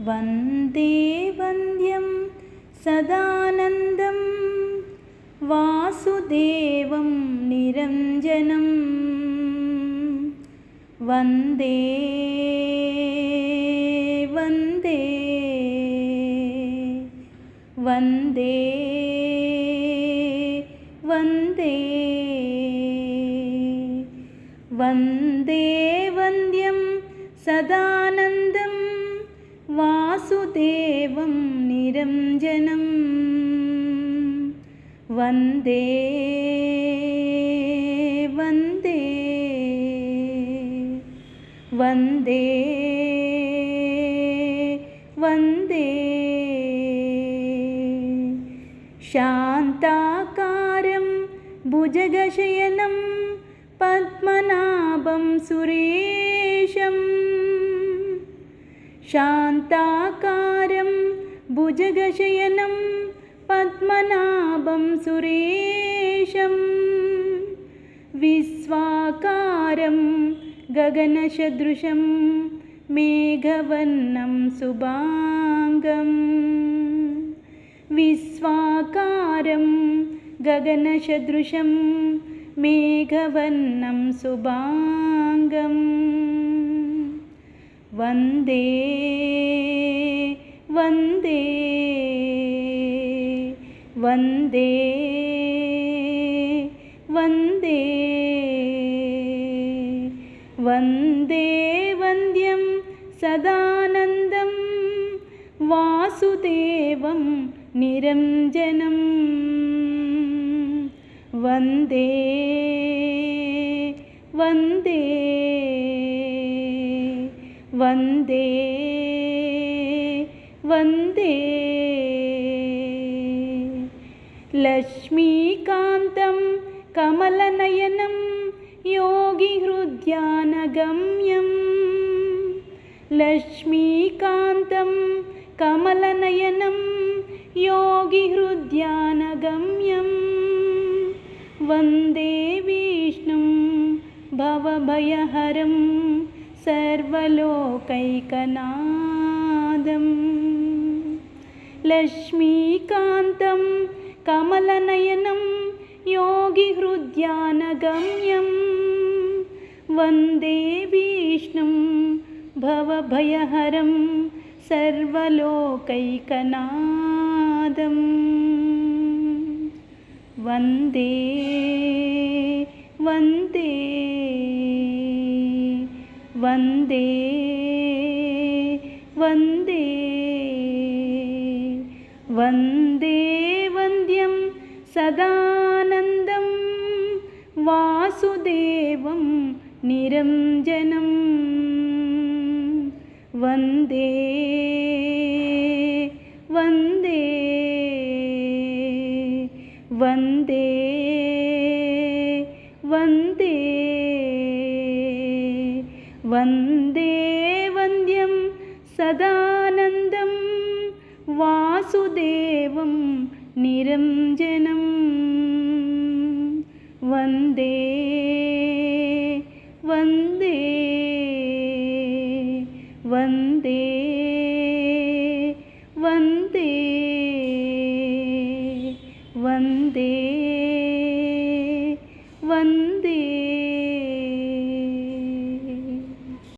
വന്ദേ വന്ദ്യം സദാനന്ദം വാസുദേവം നിരഞ്ജനം വന്ദേ വന്ദേ വന്ദേ वन्दे। वन्दे वन्द्यं सदानन्दं वासुदेवं निरञ्जनं। वन्दे वन्दे। वन्दे वन्दे। शान्ताकारं भुजगशयनं पद्मनाभं सुरेशं शान्ताकारं भुजगशयनं पद्मनाभं सुरेशं विश्वाकारं गगनसदृशं मेघवर्णं शुभाङ्गम् विश्वाकारं गगनसदृशं मेघवर्णं शुभाङ्गं वन्दे वन्दे वन्दे वन्दे वन्दे वन्द्यं सदानन्दं वासुदेवं निरञ्जनं वन्दे वन्दे वन्दे वन्दे। लक्ष्मीकान्तं कमलनयनं योगिहृद्यानगम्यं। लक्ष्मीकान्तं कमलनयनं योगिहृद्यानगम्यं वन्दे विष्णुं भवभयहरं सर्वलोकैकनादं। लक्ष्मीकान्तं कमलनयनं योगिहृद्यानगम्यं। वन्दे विष्णुं भवभयहरं सर्वलोकैकनादं വന്ദേ വന്ദേ വന്ദേ വന്ദേ വന്ദേ വന്ദ്യം സദാനന്ദം വാസുദേവം നിരഞ്ജനം. വന്ദേ വന്ദേ വന്ദേ വന്ദേ വന്ദേ വന്ദ്യം സദാനന്ദം വാസുദേവം നിരഞ്ജനം. വന്ദേ വന്ദേ വന്ദേ വന്ദേ. वन्दे वन्दे